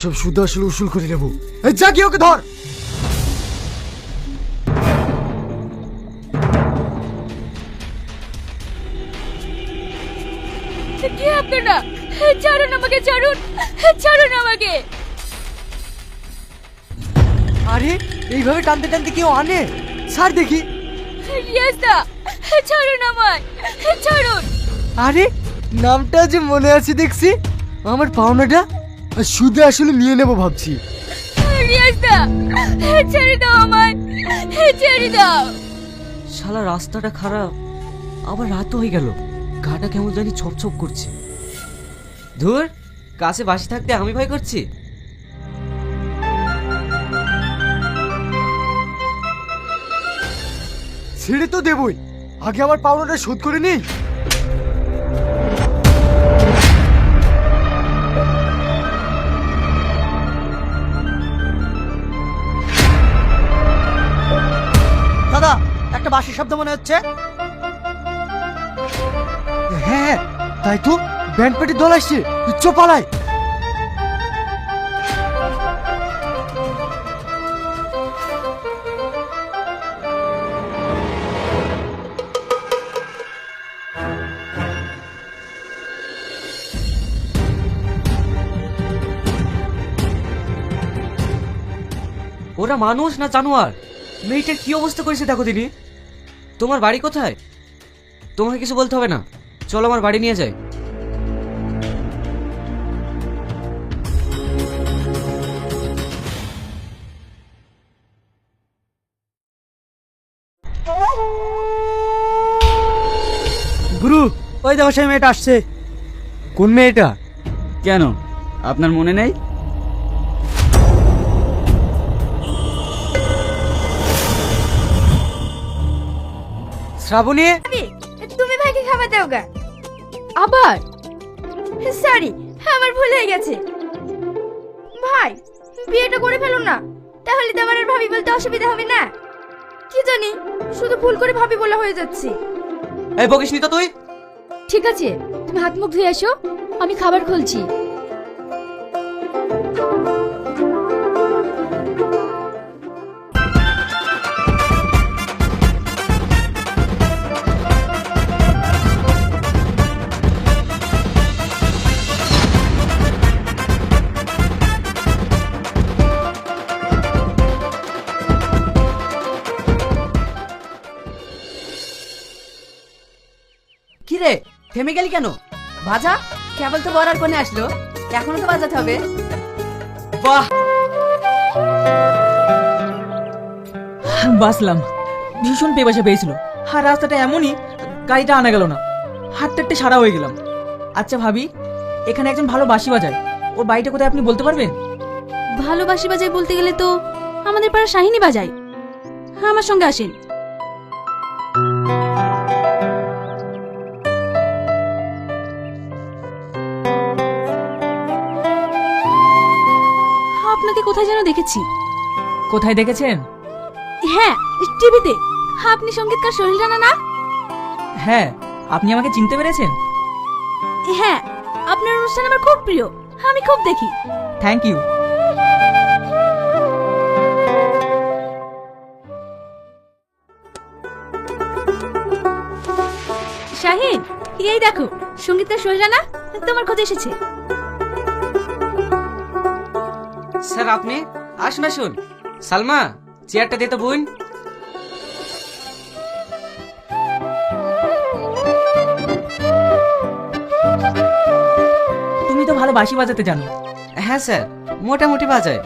সব সুদ আসলে উসুল করে নেব। এই যা কি ওকে ধর! কি আপনারা ছাড়ুন আমাকে ছাড়ুন! ছাড়ুন আমাকে! আরে এইভাবে টানতে টানতে কেউ আনে? ছাড় দেখি। ছাড়ুন আমায়! ছাড়ুন! আরে নামটা যে মনে আছে দেখছি আমার পাওনাটা? সুদে আসলে নিয়ে নেব ভাবছি। রিয়াজদা ছেড়ে দাও আমায় ছেড়ে দাও। শালা রাস্তাটা খারাপ আবার রাতও হয়ে গেল। গাটা কেমন জানি ছপ ছপ করছে। ধুর কাছে বাসি থাকতে আমি ভয় করছি। ছেড়ে তো দেবই। আগে আমার পাওনাটা শোধ করে নি একটা বাঁশির শব্দ মনে হচ্ছে। হ্যাঁ তাই তো। ব্যান্ড পেটে দল আসছে। উচ্চ পালায়। ওরা মানুষ না জানোয়ার? মেয়েটার কি অবস্থা করেছে দেখো দিনি তোমার বাড়ি কোথায়? তোমাকে কিছু বলতে হবে না। চলো আমার বাড়ি নিয়ে যাই। গুরু ওই দেখো সেই মেয়েটা আসছে। কোন মেয়েটা? কেন? আপনার মনে নেই? শ্রাবণী? তুমি ভাইকে খাবার দাও গা। আবার? সরি আমার ভুল হয়ে গেছে। ভাই বিয়েটা করে ফেলো না। তাহলে তো আমার আর ভাবি বলতে অসুবিধা হবে না। কি জানি শুধু ভুল করে ভাবি বলা হয়ে যাচ্ছে। এই বকিস তো তুই। ঠিক আছে তুমি হাত মুখ ধুয়ে এসো আমি খাবার খুলছি। থেমে গেলি কেন? বাজা কেবল তো বরার কোণে আসলো। এখনও তো বাজাতে হবে। বাহ! বাসলাম ভীষণ পেপাসা পেয়েছিল। আর রাস্তাটা এমনই গাড়িটা আনা গেল না। হাঁটতে হাঁটতে সারা হয়ে গেলাম। আচ্ছা ভাবি এখানে একজন ভালো বাঁশি বাজায়। ওর বাড়িটা কোথায় আপনি বলতে পারবেন? ভালোবাসি বাজায় বলতে গেলে তো আমাদের পাড়া শাহিনী বাজায়। আমার সঙ্গে আসেন। আপনাকে কোথায় যেন দেখেছি। কোথায় দেখেছেন? হ্যাঁ টিভিতে। আপনি সঙ্গীতকার সোহেল রানা না? হ্যাঁ আপনি আমাকে চিনতে পেরেছেন? হ্যাঁ আপনার অনুষ্ঠান আমার খুব প্রিয়। আমি খুব দেখি। থ্যাংক ইউ শাহিন এই দেখো সঙ্গীতকার সোহেল রানা তোমার খোঁজ এসেছে। স্যার আপনি আসুন আসুন। সালমা চেয়ারটা দে তো বোন তুমি তো ভালো বাঁশি বাজাতে জানো। হ্যাঁ স্যার মোটামুটি বাজায়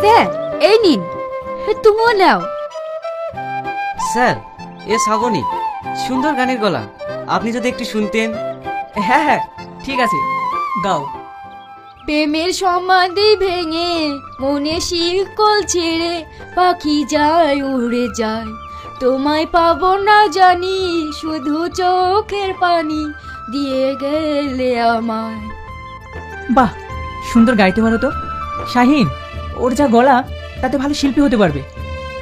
স্যার এই নিন। তুমিও নাও। স্যার এ শ্রাবণী সুন্দর গানের গলা। আপনি যদি একটু শুনতেন। হ্যাঁ হ্যাঁ ঠিক আছে গাও। প্রেমের সমাধি ভেঙে মনে শিকল ছেড়ে পাখি যায় উড়ে যায়। তোমায় পাবো না জানি শুধু চোখের পানি দিয়ে গেলে আমায়। বাহ সুন্দর গাইতে পারো তো। শাহিন ওর যা গলা তাতে ভালো শিল্পী হতে পারবে।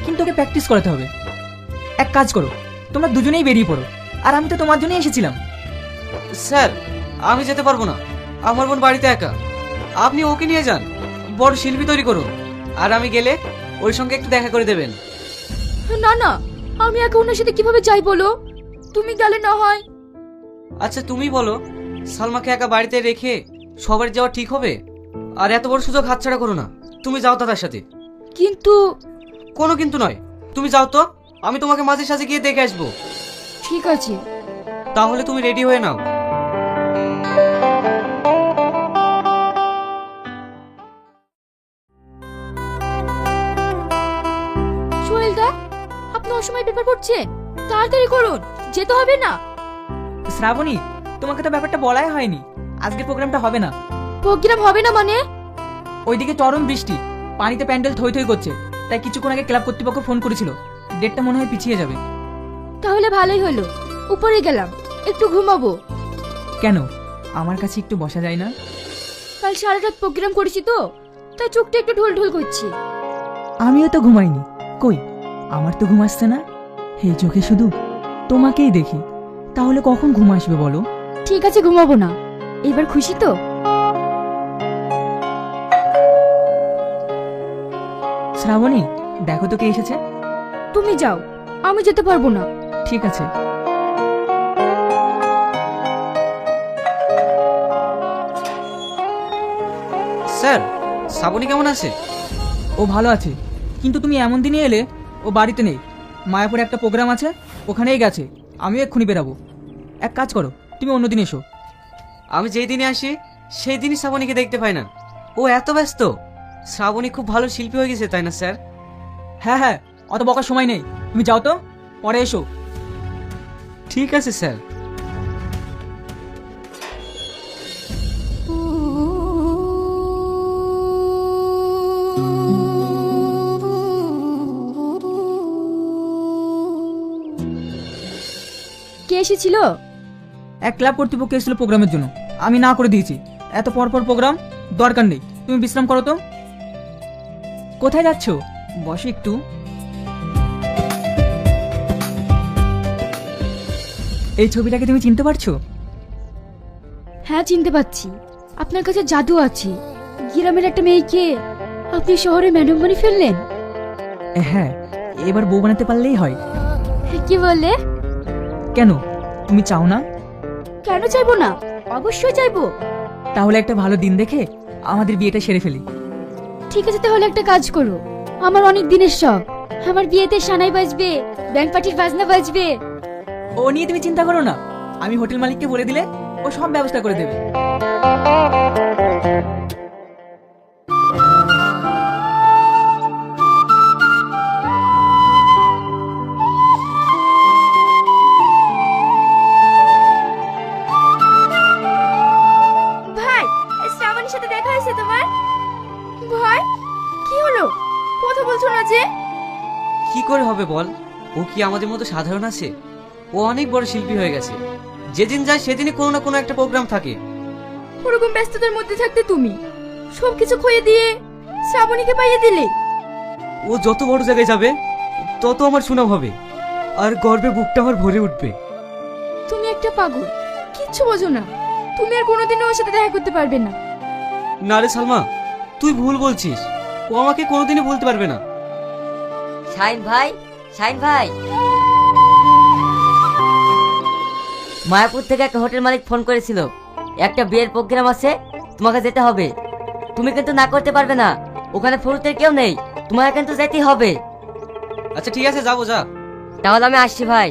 কিন্তু ওকে প্র্যাকটিস করাতে হবে। এক কাজ করো তোমরা দুজনেই বেরিয়ে পড়ো। আর আমি তো তোমার জন্যই এসেছিলাম। স্যার আমি যেতে পারব না। আমার বোন বাড়িতে একা। আপনি ওকে নিয়ে যান। বড় শিল্পী তৈরি করুন। আর আমি গেলে ওর সঙ্গে একটু দেখা করে দেবেন। না না আমি একা ওনার সাথে কীভাবে যাই বলো? তুমি গেলে না হয়। আচ্ছা তুমি বলো সালমাকে একা বাড়িতে রেখে সবার যাওয়া ঠিক হবে? আর এত বড় সুযোগ হাতছাড়া করো না। তুমি যাও তো তার সাথে। কিন্তু কোনো কিন্তু নয়। তুমি যাও তো আমি তোমাকে মাঝে সাঝে গিয়ে দেখে আসব। ঠিক আছে। তাহলে তুমি রেডি হয়ে নাও। অসময় পেপার পড়ছেন তাড়াতাড়ি করুন যেতে হবে না। শ্রাবণী তোমাকে তো ব্যাপারটা বলাই হয়নি। আজকের প্রোগ্রামটা হবে না। প্রোগ্রাম হবে না মানে? ওইদিকে চরম বৃষ্টি পানিতে প্যান্ডেল থই থই করছে তাই কিছুক্ষণ আগে ক্লাব কর্তৃপক্ষ ফোন করেছিল। ডেটটা মনে হয় পিছিয়ে যাবে। তাহলে ভালোই হলো। উপরে গেলাম একটু ঘুমাবো। কেন? আমার কাছে একটু বসা যায় না? কাল সারা রাত প্রোগ্রাম করেছি তো তাই চোখটা একটু ঢোল ঢোল করছি। আমিও তো ঘুমাইনি। কই? আমার তো ঘুম আসছে না। হে চোখে শুধু তোমাকেই দেখি। তাহলে কখন ঘুম আসবে বলো? ঠিক আছে ঘুমাবো না। এবার খুশি তো? শ্রাবণী দেখো তো কে এসেছে। তুমি যাও আমি যেতে পারব না। ঠিক আছে। স্যার শ্রাবণী কেমন আছে? ও ভালো আছে। কিন্তু তুমি এমন দিনই এলে ও বাড়িতে নেই। মায়াপুরে একটা প্রোগ্রাম আছে ওখানেই গেছে। আমিও এক্ষুনি বেরাবো। এক কাজ করো তুমি অন্যদিন এসো। আমি যেই দিনে আসি সেই দিনই শ্রাবণীকে দেখতে পাই না। ও এত ব্যস্ত। শ্রাবণী খুব ভালো শিল্পী হয়ে গেছে তাই না স্যার? হ্যাঁ হ্যাঁ অত বকার সময় নেই। তুমি যাও তো পরে এসো। ঠিক আছে স্যার। এসেছিল? এক ক্লাব কর্তৃপক্ষ এসেছিল প্রোগ্রামের জন্য। আমি না করে দিয়েছি। এত পর পর প্রোগ্রাম? দরকার নেই। তুমি বিশ্রাম করো তো। কোথায় যাচ্ছ? বসে একটু। এই ছবিটাকে তুমি চিনতে পারছ? হ্যাঁ চিনতে পারছি। আপনার কাছে জাদু আছে। গ্রামের একটা মেয়েকে আপনি শহরে ম্যাডাম বানিয়ে ফেললেন? হ্যাঁ এবার বউ বানাতে পারলেই হয়। কি বলে কেন? তুমি চাও না? কেন চাইব না? অবশ্যই চাইব। তাহলে একটা ভালো দিন দেখে আমাদের বিয়েটা সেরে ফেলি। ঠিক আছে তাহলে একটা কাজ করো। আমার অনেক দিনের শখ। আমার বিয়েতে সানাই বাজবে ব্যাংক পার্টির বাজনা বাজবে। ও নিয়ে তুমি চিন্তা করো না। আমি হোটেল মালিককে বলে দিলে ও সব ব্যবস্থা করে দেবে। যে? কি করে হবে বল? ও কি আমাদের মতো সাধারণ আছে? ও অনেক বড় শিল্পী হয়ে গেছে। যেদিন যায় সেদিনই কোনো না কোনো একটা প্রোগ্রাম থাকে। ওরকম ব্যস্ততার মধ্যে থাকতে তুমি? সবকিছু খয়ে দিয়ে শ্রাবণীকে পাইয়ে দিলে? ও যত বড় জায়গায় যাবে তত আমার সুনাম হবে। আর গর্বে বুকটা আমার ভরে উঠবে। তুমি একটা পাগল কিচ্ছু বোঝো না। তুমি আর কোনোদিনও ওর সাথে দেখা করতে পারবে না। না রে সালমা তুই ভুল বলছিস। ও আমাকে কোনোদিনই বলতে পারবে না। শাইন ভাই শাইন ভাই। মায়াপুর থেকে একটা হোটেল মালিক ফোন করেছিল। একটা বিয়ের প্রোগ্রাম আছে তোমাকে যেতে হবে। তুমি কিন্তু না করতে পারবে না। ওখানে ফুরুতের কেউ নেই তোমাকে কিন্তু যেতেই হবে। আচ্ছা ঠিক আছে যাব যা। তাহলে আমি আসছি ভাই।